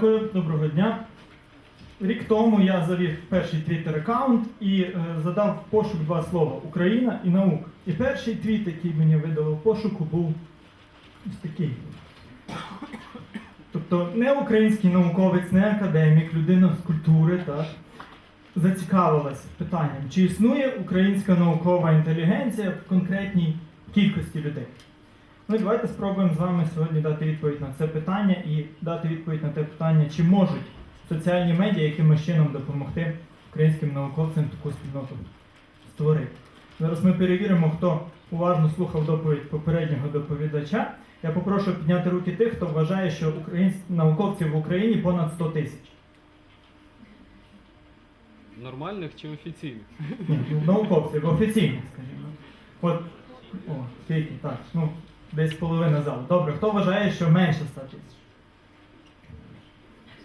Дякую, доброго дня. Рік тому я завів перший твіттер аккаунт і е, задав в пошук два слова Україна і наука. І перший твіт, який мені видало в пошуку, був ось такий. Тобто не український науковець, не академік, людина з культури, так, зацікавилась питанням, чи існує українська наукова інтелігенція в конкретній кількості людей. Ну і давайте спробуємо з вами сьогодні дати відповідь на це питання і дати відповідь на те питання, чи можуть соціальні медіа якимось чином допомогти українським науковцям таку спільноту створити. Зараз ми перевіримо, хто уважно слухав доповідь попереднього доповідача. Я попрошу підняти руки тих, хто вважає, що українсь... науковців в Україні понад 100 тисяч. Нормальних чи офіційних? Ні, ну, науковців, офіційних, скажімо. От, о, скільки, так, ну, десь половина залу. Добре, хто вважає, що менше 100 тисяч?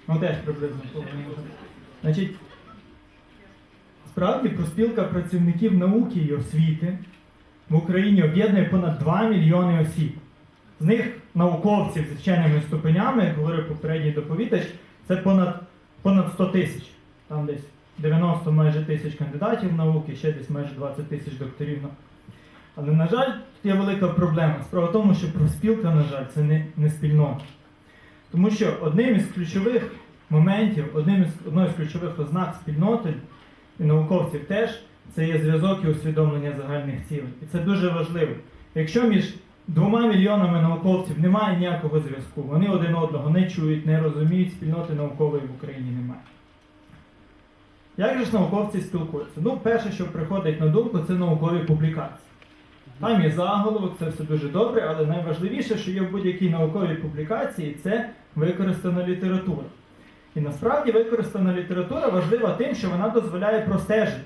Ну, теж приблизно половина. Значить, справді проспілка працівників науки і освіти в Україні об'єднує понад 2 мільйони осіб. З них науковців з вченими ступенями, як говорив попередній доповідач, це понад, понад 100 тисяч. Там десь 90 майже тисяч кандидатів науки, ще десь майже 20 тисяч докторів. Але, на жаль, є велика проблема. Справа в тому, що профспілка, на жаль, це не, не спільнота. Тому що одним із ключових моментів, одним із, одною з ключових ознак спільноти і науковців теж це є зв'язок і усвідомлення загальних цілей. І це дуже важливо. Якщо між двома мільйонами науковців немає ніякого зв'язку, вони один одного не чують, не розуміють, спільноти наукової в Україні немає. Як же ж науковці спілкуються? Ну, перше, що приходить на думку, це наукові публікації. Там є заголовок, це все дуже добре, але найважливіше, що є в будь-якій науковій публікації, це використана література. І насправді використана література важлива тим, що вона дозволяє простежити,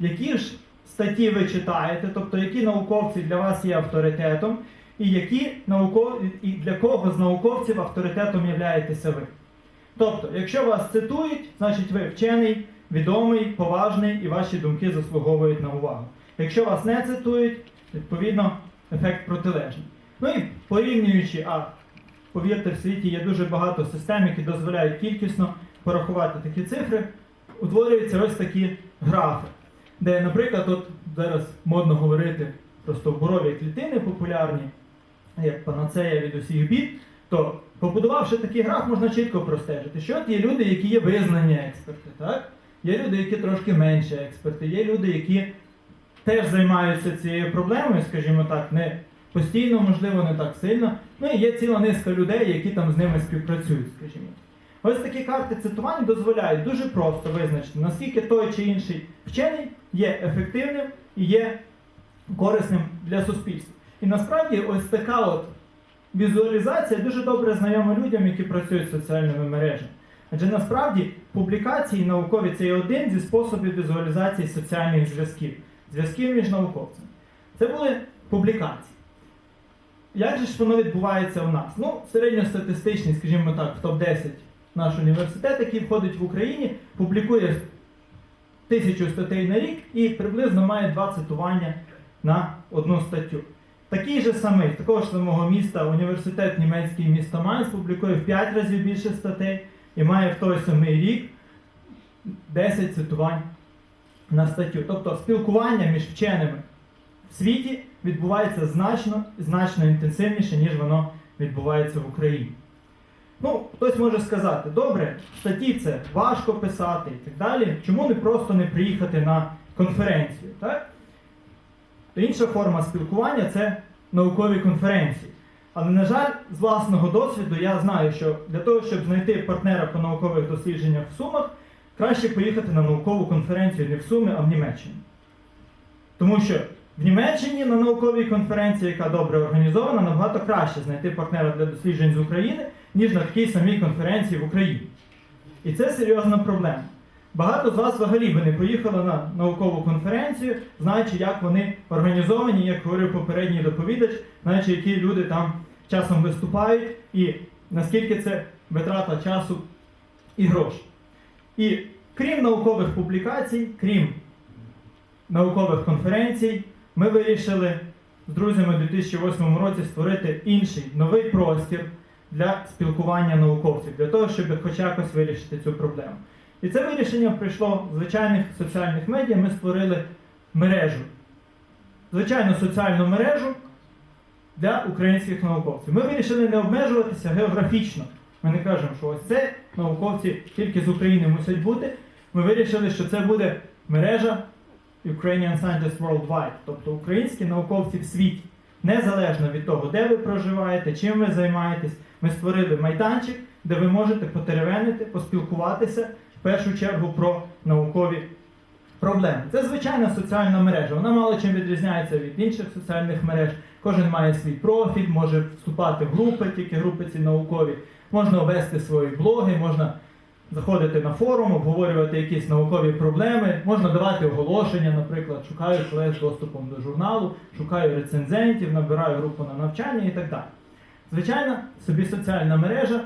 які ж статті ви читаєте, тобто які науковці для вас є авторитетом, і які науков... і для кого з науковців авторитетом являєтеся ви. Тобто, якщо вас цитують, значить ви вчений, відомий, поважний і ваші думки заслуговують на увагу. Якщо вас не цитують, відповідно ефект протилежний. Ну і порівнюючи, а повірте, в світі є дуже багато систем, які дозволяють кількісно порахувати такі цифри, утворюються ось такі графи, де, наприклад, от зараз модно говорити про стовбурові клітини популярні, як панацея від усіх бід, то побудувавши такий граф, можна чітко простежити, що от є люди, які є визнані експерти, так? Є люди, які трошки менше експерти, є люди, які теж займаються цією проблемою, скажімо так, не постійно, можливо, не так сильно. Ну і є ціла низка людей, які там з ними співпрацюють, скажімо. Ось такі карти цитувань дозволяють дуже просто визначити, наскільки той чи інший вчений є ефективним і є корисним для суспільства. І насправді ось така от візуалізація дуже добре знайома людям, які працюють з соціальними мережами. Адже насправді публікації наукові це є один зі способів візуалізації соціальних зв'язків, зв'язків між науковцями. Це були публікації. Як же ж воно відбувається у нас? Ну, середньостатистичний, скажімо так, в топ-10 наш університет, який входить в Україні, публікує тисячу статей на рік і приблизно має два цитування на одну статтю. Такий же самий, з такого ж самого міста, університет німецький місто Майнц публікує в 5 разів більше статей і має в той самий рік 10 цитувань на статтю. Тобто спілкування між вченими в світі відбувається значно значно інтенсивніше, ніж воно відбувається в Україні. Ну, хтось може сказати, добре, статті це важко писати і так далі. Чому не просто не приїхати на конференцію? Так? Інша форма спілкування це наукові конференції. Але, на жаль, з власного досвіду я знаю, що для того, щоб знайти партнера по наукових дослідженнях в Сумах, краще поїхати на наукову конференцію не в Суми, а в Німеччину. Тому що в Німеччині на науковій конференції, яка добре організована, набагато краще знайти партнера для досліджень з України, ніж на такій самій конференції в Україні. І це серйозна проблема. Багато з вас взагалі би не поїхали на наукову конференцію, знаючи, як вони організовані, як говорив попередній доповідач, знаючи, які люди там часом виступають, і наскільки це витрата часу і грошей. І крім наукових публікацій, крім наукових конференцій, ми вирішили з друзями у 2008 році створити інший новий простір, для спілкування науковців, для того, щоб хоч якось вирішити цю проблему. І це вирішення прийшло з звичайних соціальних медіа. Ми створили мережу. Звичайну соціальну мережу для українських науковців. Ми вирішили не обмежуватися географічно. Ми не кажемо, що ось це науковці тільки з України мусять бути. Ми вирішили, що це буде мережа Ukrainian Scientists Worldwide, тобто українські науковці в світі. Незалежно від того, де ви проживаєте, чим ви займаєтесь, ми створили майданчик, де ви можете потеревенити, поспілкуватися в першу чергу про наукові проблеми. Це звичайна соціальна мережа. Вона мало чим відрізняється від інших соціальних мереж. Кожен має свій профіль, може вступати в групи, тільки групи ці наукові. Можна вести свої блоги, можна заходити на форум, обговорювати якісь наукові проблеми, можна давати оголошення, наприклад, шукаю колег з доступом до журналу, шукаю рецензентів, набираю групу на навчання і так далі. Звичайно, собі соціальна мережа,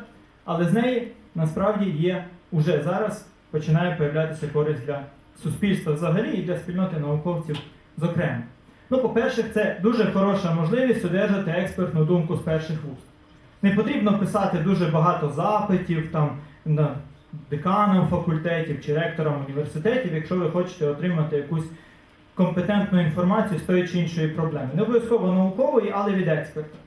але з неї насправді є уже зараз починає появлятися користь для суспільства взагалі і для спільноти науковців зокрема. Ну, по-перше, це дуже хороша можливість одержати експертну думку з перших вуст. Не потрібно писати дуже багато запитів там на деканам факультетів чи ректорам університетів, якщо ви хочете отримати якусь компетентну інформацію з тої чи іншої проблеми. Не обов'язково наукової, але від експерта.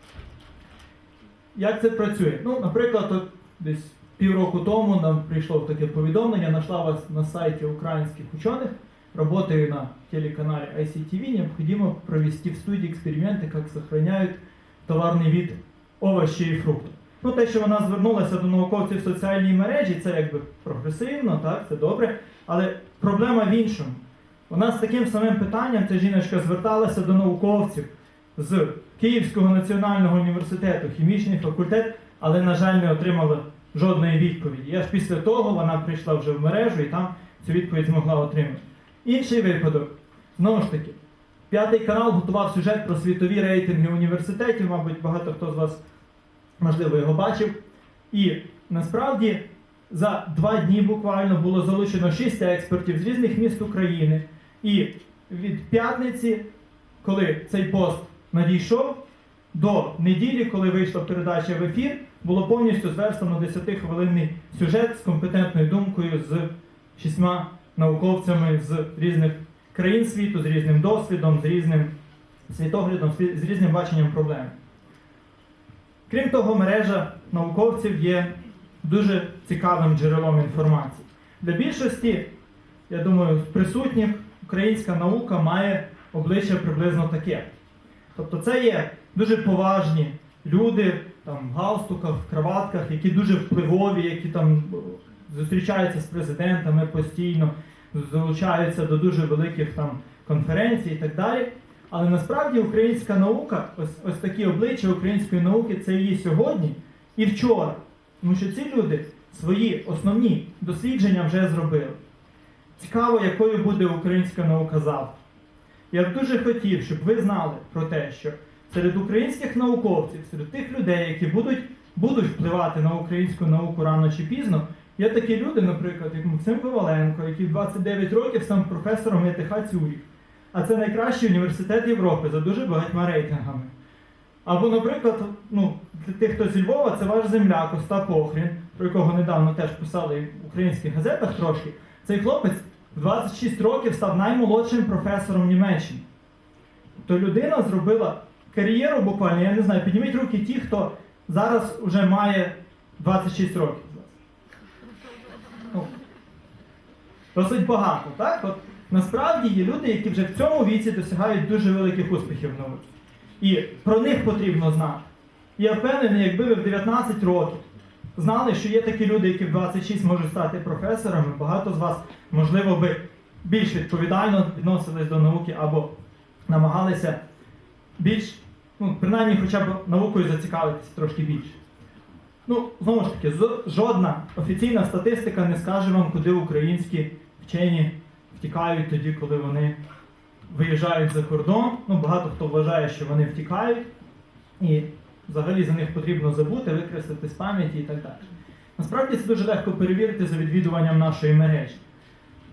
Як це працює? Ну, наприклад, от десь півроку тому нам прийшло таке повідомлення, нашла вас на сайті українських учених, работаю на телеканале ICTV, необходимо провести в студии эксперименты, как сохраняют товарний від овочі і фрукти. Ну, те, що вона звернулася до науковців в соціальній мережі, це якби прогресивно, так, це добре. Але проблема в іншому. Вона з таким самим питанням, ця жіночка зверталася до науковців з Київського національного університету, хімічний факультет, але, на жаль, не отримала жодної відповіді. І аж після того вона прийшла вже в мережу і там цю відповідь змогла отримати. Інший випадок, знову ж таки, п'ятий канал готував сюжет про світові рейтинги університетів, мабуть, багато хто з вас, можливо, його бачив. І насправді за два дні буквально було залучено шість експертів з різних міст України. І від п'ятниці, коли цей пост надійшов, до неділі, коли вийшла передача в ефір, було повністю зверстано 10-хвилинний сюжет з компетентною думкою з шістьма науковцями з різних країн світу, з різним досвідом, з різним світоглядом, з різним баченням проблем. Крім того, мережа науковців є дуже цікавим джерелом інформації. Для більшості, я думаю, присутніх українська наука має обличчя приблизно таке. Тобто це є дуже поважні люди там, в галстуках, в краватках, які дуже впливові, які там е, зустрічаються з президентами постійно, залучаються до дуже великих там конференцій і так далі. Але насправді українська наука, ось, ось такі обличчя української науки, це її сьогодні і вчора. Тому що ці люди свої основні дослідження вже зробили. Цікаво, якою буде українська наука завтра. Я б дуже хотів, щоб ви знали про те, що серед українських науковців, серед тих людей, які будуть, будуть впливати на українську науку рано чи пізно, є такі люди, наприклад, як Максим Коваленко, який 29 років став професором ЄТХ Цюріх. А це найкращий університет Європи за дуже багатьма рейтингами. Або, наприклад, ну, для тих, хто зі Львова, це ваш земляк Остап Охрін, про якого недавно теж писали в українських газетах трошки. Цей хлопець в 26 років став наймолодшим професором Німеччини. То людина зробила кар'єру буквально, я не знаю, підніміть руки ті, хто зараз вже має 26 років. Ну, досить багато, так? От, насправді є люди, які вже в цьому віці досягають дуже великих успіхів в науці. І про них потрібно знати. Я впевнений, якби ви в 19 років знали, що є такі люди, які в 26 можуть стати професорами, багато з вас, можливо, би більш відповідально відносились до науки або намагалися більш, ну, принаймні хоча б наукою зацікавитися трошки більше. Ну, знову ж таки, жодна офіційна статистика не скаже вам, куди українські вчені втікають тоді, коли вони виїжджають за кордон. Ну, багато хто вважає, що вони втікають, і взагалі за них потрібно забути, викреслити з пам'яті і так далі. Насправді це дуже легко перевірити за відвідуванням нашої мережі.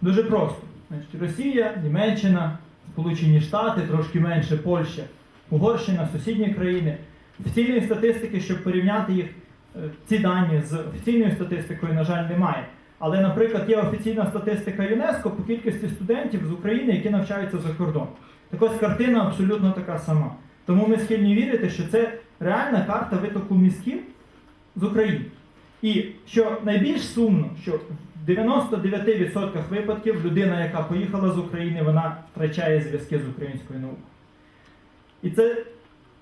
Дуже просто. Значить, Росія, Німеччина, Сполучені Штати, трошки менше Польща, Угорщина, сусідні країни. Офіційної статистики, щоб порівняти їх е, ці дані з офіційною статистикою, на жаль, немає. Але, наприклад, є офіційна статистика ЮНЕСКО по кількості студентів з України, які навчаються за кордон. Так ось картина абсолютно така сама. Тому ми схильні вірити, що це реальна карта витоку мізків з України. І що найбільш сумно, що в 99% випадків людина, яка поїхала з України, вона втрачає зв'язки з українською наукою. І це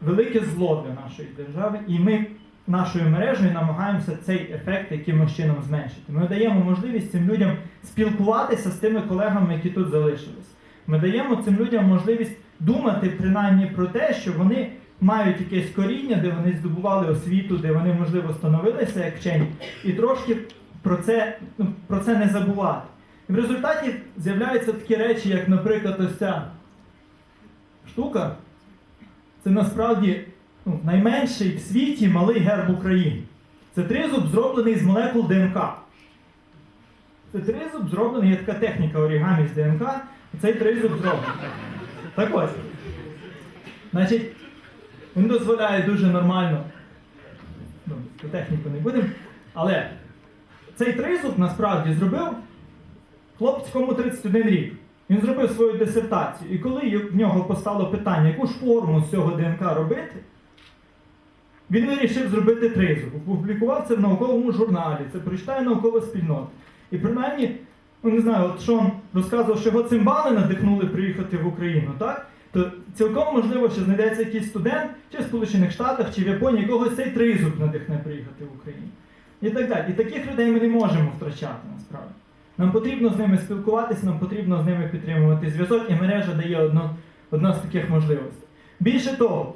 велике зло для нашої держави, і ми нашою мережею намагаємося цей ефект якимось чином зменшити. Ми даємо можливість цим людям спілкуватися з тими колегами, які тут залишились. Ми даємо цим людям можливість думати принаймні про те, що вони мають якесь коріння, де вони здобували освіту, де вони, можливо, становилися як вчені, і трошки про це, ну, про це не забувати. І в результаті з'являються такі речі, як, наприклад, ось ця штука. Це насправді ну, найменший в світі малий герб України. Це тризуб, зроблений з молекул ДНК. Це тризуб зроблений, є така техніка орігамі з ДНК, цей тризуб зроблений. Так ось. Значить, він дозволяє дуже нормально. Ну, техніку не будемо. Але цей тризуб насправді зробив хлопець, кому 31 рік. Він зробив свою дисертацію. І коли в нього постало питання, яку ж форму з цього ДНК робити, він вирішив зробити тризуб. Опублікував це в науковому журналі, це прочитає наукова спільнота. І принаймні, ну не знаю, от Шон розказував, що його цимбали надихнули приїхати в Україну, так? То цілком можливо, що знайдеться якийсь студент, чи в Сполучених Штатах, чи в Японії, якогось цей тризуб надихне приїхати в Україну. І так далі. І таких людей ми не можемо втрачати насправді. Нам потрібно з ними спілкуватися, нам потрібно з ними підтримувати зв'язок, і мережа дає одну, одну з таких можливостей. Більше того,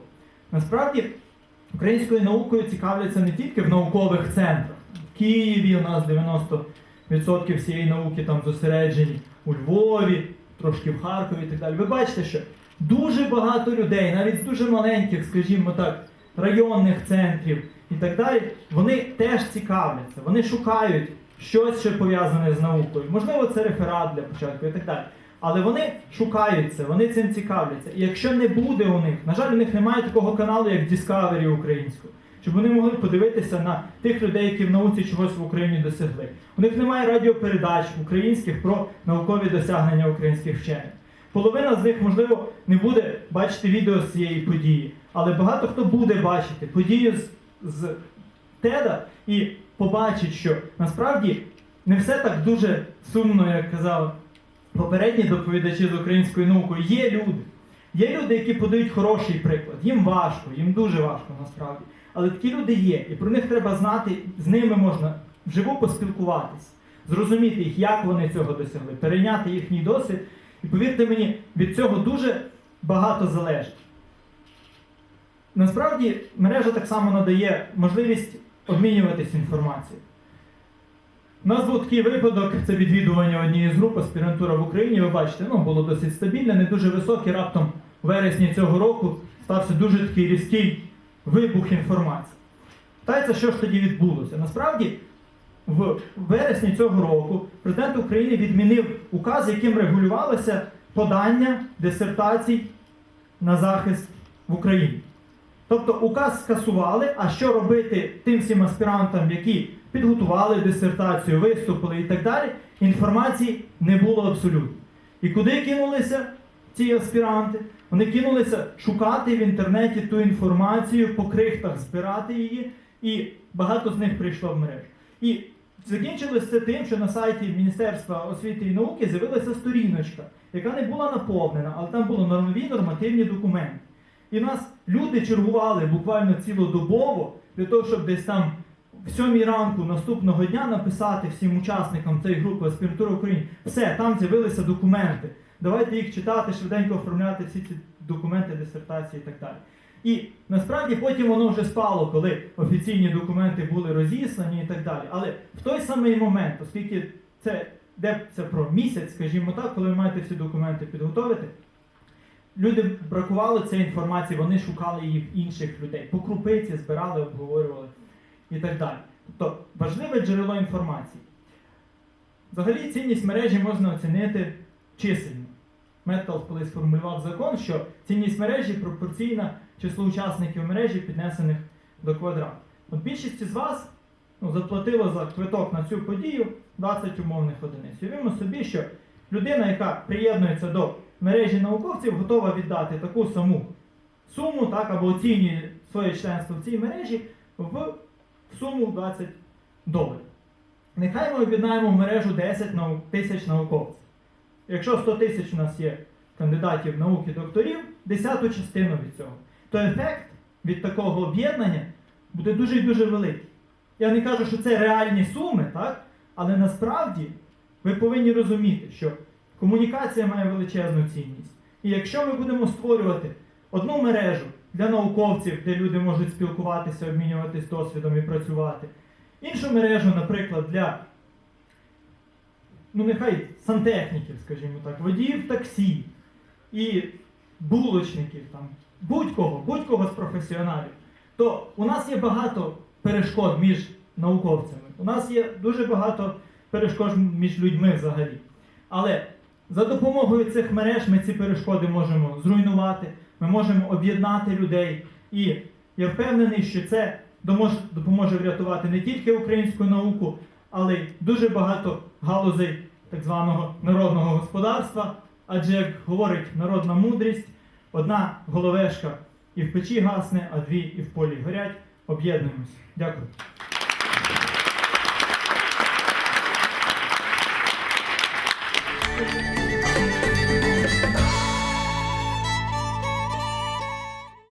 насправді українською наукою цікавляться не тільки в наукових центрах. В Києві у нас 90% всієї науки там зосереджені, у Львові, трошки в Харкові і так далі. Ви бачите, що дуже багато людей, навіть з дуже маленьких, скажімо так, районних центрів і так далі, вони теж цікавляться, вони шукають щось, що пов'язане з наукою. Можливо, це реферат для початку і так далі. Але вони шукають це, вони цим цікавляться. І якщо не буде у них, на жаль, у них немає такого каналу, як Discovery українською, щоб вони могли подивитися на тих людей, які в науці чогось в Україні досягли. У них немає радіопередач українських про наукові досягнення українських вчених. Половина з них, можливо, не буде бачити відео з цієї події, але багато хто буде бачити подію з, з Теда і побачить, що насправді не все так дуже сумно, як казав попередні доповідачі з українською наукою. Є люди. Є люди, які подають хороший приклад. Їм важко, їм дуже важко насправді. Але такі люди є, і про них треба знати, з ними можна вживу поспілкуватися, зрозуміти їх, як вони цього досягли, перейняти їхній досвід. І повірте мені, від цього дуже багато залежить. Насправді мережа так само надає можливість обмінюватись інформацією. У нас був такий випадок, це відвідування однієї з груп аспірантура в Україні. Ви бачите, ну було досить стабільне, не дуже високе. Раптом у вересні цього року стався дуже такий різкий вибух інформації. Питається, що ж тоді відбулося? Насправді, в вересні цього року президент України відмінив указ, яким регулювалося подання дисертацій на захист в Україні. Тобто указ скасували, а що робити тим всім аспірантам, які підготували дисертацію, виступили і так далі, інформації не було абсолютно. І куди кинулися ці аспіранти? Вони кинулися шукати в інтернеті ту інформацію, по крихтах збирати її, і багато з них прийшло в мережу. І закінчилось це тим, що на сайті Міністерства освіти і науки з'явилася сторіночка, яка не була наповнена, але там були нові нормативні документи. І нас люди чергували буквально цілодобово для того, щоб десь там в сьомій ранку наступного дня написати всім учасникам цієї групи аспірантури України. Все, там з'явилися документи. Давайте їх читати, швиденько оформляти всі ці документи, дисертації і так далі. І насправді потім воно вже спало, коли офіційні документи були розіслані і так далі. Але в той самий момент, оскільки це йдеться про місяць, скажімо так, коли ви маєте всі документи підготовити, люди бракувало цієї інформації, вони шукали її в інших людей. По крупиці збирали, обговорювали і так далі. Тобто важливе джерело інформації. Взагалі цінність мережі можна оцінити чисельно. Меткалф колись сформулював закон, що цінність мережі пропорційна числу учасників мережі, піднесених до квадрату. От більшість із вас ну, заплатило за квиток на цю подію 20 умовних одиниць. Уявімо собі, що людина, яка приєднується до мережі науковців, готова віддати таку саму суму, так, або оцінює своє членство в цій мережі в суму 20 доларів. Нехай ми об'єднаємо в мережу 10 тисяч науковців. Якщо 100 тисяч у нас є кандидатів наук і докторів, десяту частину від цього, то ефект від такого об'єднання буде дуже і дуже великий. Я не кажу, що це реальні суми, так? але насправді ви повинні розуміти, що комунікація має величезну цінність. І якщо ми будемо створювати одну мережу для науковців, де люди можуть спілкуватися, обмінюватись досвідом і працювати, іншу мережу, наприклад, для ну нехай сантехніків, скажімо так, водіїв таксі і булочників, там, будь-кого, будь-кого з професіоналів, то у нас є багато перешкод між науковцями. У нас є дуже багато перешкод між людьми взагалі. Але за допомогою цих мереж ми ці перешкоди можемо зруйнувати, ми можемо об'єднати людей. І я впевнений, що це допоможе врятувати не тільки українську науку, але й дуже багато галузей так званого народного господарства. Адже, як говорить народна мудрість, одна головешка і в печі гасне, а дві і в полі горять. Об'єднуємось. Дякую.